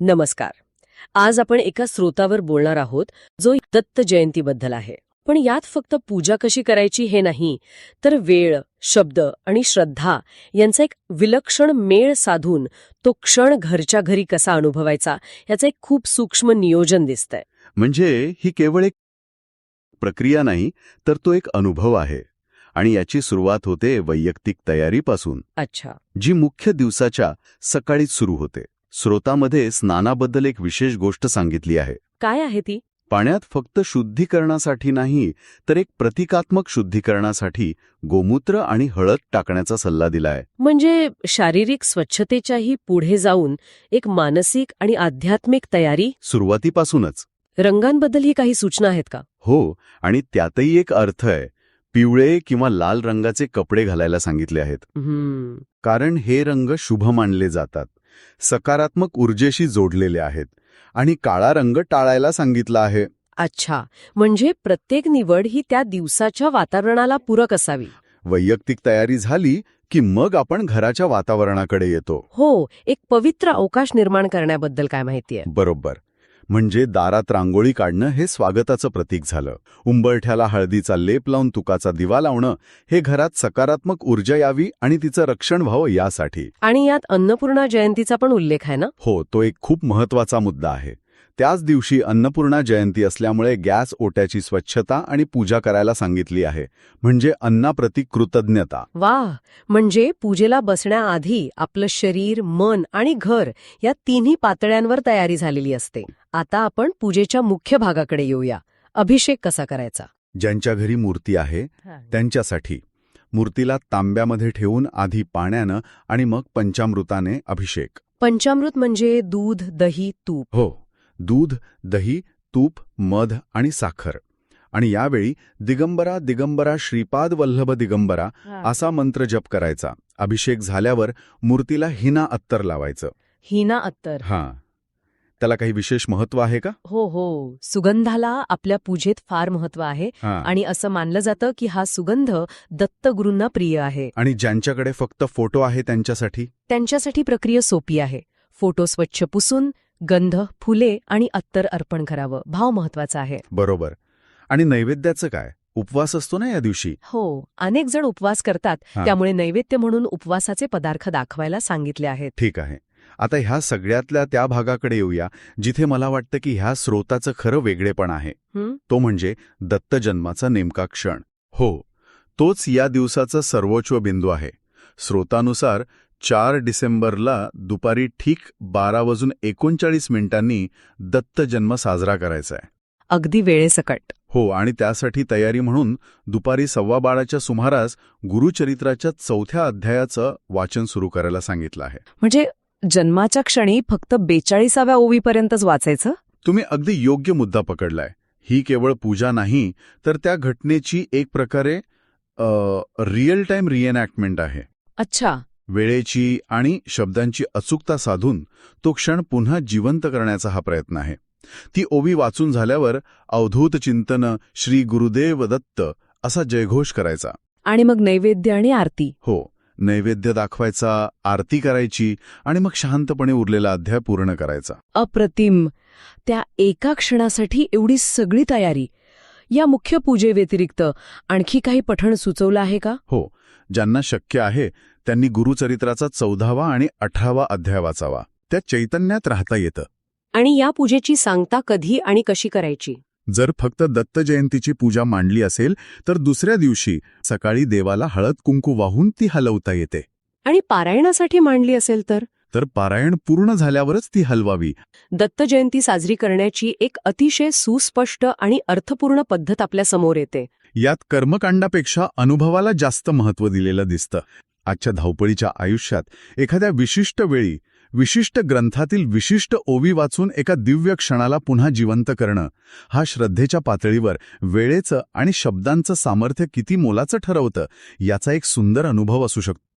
नमस्कार. आज आपण एका स्रोतावर बोलणार आहोत जो दत्त जयंतीबद्दल आहे. पण यात फक्त पूजा कशी करायची हे नाही तर वेळ शब्द आणि श्रद्धा यांचा एक विलक्षण मेळ साधून तो क्षण घरच्या घरी कसा अनुभवायचा याचं एक खूप सूक्ष्म नियोजन दिसतंय. म्हणजे ही केवळ एक प्रक्रिया नाही तर तो एक अनुभव आहे. आणि याची सुरुवात होते वैयक्तिक तयारीपासून अच्छा. जी मुख्य दिवसाच्या सकाळीच सुरू होते. स्रोतामध्ये स्नानाबद्दल एक विशेष गोष्ट सांगितली आहे. काय आहे ती? पाण्यात फक्त शुद्धीकरणासाठी नाही तर एक प्रतिकात्मक शुद्धीकरणासाठी गोमूत्र आणि हळद टाकण्याचा सल्ला दिलाय. म्हणजे शारीरिक स्वच्छतेच्याही पुढे जाऊन एक मानसिक आणि आध्यात्मिक तयारी? सुरुवातीपासूनच. रंगांबद्दल काही सूचना आहेत का? हो आणि त्यातही एक अर्थ आहे. पिवळे किंवा लाल रंगाचे कपडे घालायला सांगितले आहेत. कारण हे रंग शुभ मानले जातात. सकारात्मक ऊर्जेशी जोडलेले आहेत आणि काळा रंग टाळायला सांगितला आहे. अच्छा म्हणजे प्रत्येक निवड ही त्या दिवसाच्या वातावरणाला पूरक असावी. वैयक्तिक तयारी झाली की मग आपण घराच्या वातावरणाकडे येतो. हो एक पवित्र अवकाश निर्माण करण्याबद्दल काय माहितीये बरोबर. म्हणजे दारात रांगोळी काढणं हे स्वागताचं प्रतीक झालं. उंबरठ्याला हळदीचा लेप लावून तुकाचा दिवा लावणं हे घरात सकारात्मक ऊर्जा यावी आणि तिचं रक्षण व्हावं यासाठी. आणि यात अन्नपूर्णा जयंतीचा पण उल्लेख आहे ना? हो तो एक खूप महत्त्वाचा मुद्दा आहे. त्याच दिवशी अन्नपूर्णा जयंती असल्यामुळे गॅस ओट्याची स्वच्छता आणि पूजा करायला सांगितली आहे. म्हणजे अन्नाप्रती कृतज्ञता. वाह! म्हणजे पूजेला बसण्याआधी आपलं शरीर मन आणि घर या तिन्ही पातळ्यांवर तयारी झालेली असते. आता आपण पूजेच्या मुख्य भागाकडे येऊया. अभिषेक कसा करायचा? ज्यांच्या घरी मूर्ती आहे त्यांच्यासाठी. मूर्तीला तांब्यामध्ये ठेवून आधी पाण्यानं आणि मग पंचामृताने अभिषेक. पंचामृत म्हणजे दूध दही तूप. हो. दूध दही तूप मध आणि साखर. आणि यावेळी दिगंबरा दिगंबरा श्रीपाद वल्लभ दिगंबरा असा मंत्र जप करायचा. अभिषेक झाल्यावर मूर्तीला हिना अत्तर लावायचं. हिना अत्तर. हां. त्याला काही विशेष महत्त्व आहे का? हो हो. सुगंधाला आपल्या पूजेत फार महत्त्व आहे. आणि असं मानलं जातं की हा सुगंध दत्तगुरूंना प्रिय आहे. आणि ज्यांच्याकडे फक्त फोटो आहे त्यांच्यासाठी? त्यांच्यासाठी प्रक्रिया सोपी आहे. फोटो स्वच्छ पुसून गंध फुले आणि अत्तर अर्पण करावं. भाव महत्त्वाचा आहे. बरोबर. आणि नैवेद्याचं काय? उपवास असतो ना या दिवशी? हो. अनेक जण उपवास करतात. हां. त्यामुळे नैवेद्य म्हणून उपवासाचे पदार्थ दाखवायला सांगितले आहेत. ठीक आहे. आता ह्या सगळ्यातल्या त्या भागाकडे येऊया जिथे मला वाटतं की ह्या स्रोताचं खरं वेगळेपण आहे. हं? तो म्हणजे दत्तजन्माचा नेमका क्षण. हो. तोच या दिवसाचा सर्वोच्च बिंदू आहे. स्रोतानुसार चार डिसेंबरला दुपारी ठीक बारा वाजून एकोणचाळीस मिनिटांनी दत्तजन्म साजरा करायचा आहे. अगदी वेळेसकट. हो आणि त्यासाठी तयारी म्हणून दुपारी सव्वा बाराच्या सुमारास गुरुचरित्राच्या चौथ्या अध्यायाचं वाचन सुरू करायला सांगितलं आहे. म्हणजे जन्माच्या क्षणी फक्त बेचाळीसाव्या ओवीपर्यंतच वाचायचं? तुम्ही अगदी योग्य मुद्दा पकडलाय. ही केवळ पूजा नाही तर त्या घटनेची एक प्रकारे रिअल टाइम रिएनॅक्टमेंट आहे. अच्छा. वेळेची आणि शब्दांची अचूकता साधून तो क्षण पुन्हा जिवंत करण्याचा हा प्रयत्न आहे. ती ओवी वाचून झाल्यावर अवधूत चिंतन श्री गुरुदेव दत्त असा जयघोष करायचा. आणि मग नैवेद्य आणि आरती. हो नैवेद्य दाखवायचा आरती करायची आणि मग शांतपणे उरलेला अध्याय पूर्ण करायचा. अप्रतिम. त्या एका क्षणासाठी एवढी सगळी तयारी. या मुख्य पूजेव्यतिरिक्त आणखी काही पठण सुचवलं आहे का? हो ज्यांना शक्य आहे त्यांनी गुरुचरित्राचा चौदावा आणि अठरावा अध्याय वाचावा. त्या चैतन्यात राहता येतं. आणि या पूजेची सांगता कधी आणि कशी करायची? जर फक्त दत्त जयंतीची पूजा मांडली असेल तर दुसऱ्या दिवशी सकाळी देवाला हळद कुंकू वाहून ती हलवता येते. आणि पारायणासाठी मांडली असेल तर? तर पारायण पूर्ण झाल्यावरच ती हलवावी. दत्त जयंती साजरी करण्याची एक अतिशय सुस्पष्ट आणि अर्थपूर्ण पद्धत आपल्यासमोर येते. यात कर्मकांडापेक्षा अनुभवाला जास्त महत्त्व दिलेलं दिसतं. आजच्या धावपळीच्या आयुष्यात एखाद्या विशिष्ट वेळी विशिष्ट ग्रंथातील विशिष्ट ओवी वाचून एका दिव्य क्षणाला पुन्हा जिवंत करणं हा श्रद्धेच्या पातळीवर वेळेचं आणि शब्दांचं सामर्थ्य किती मोलाचं ठरवतं याचा एक सुंदर अनुभव असू शकतो.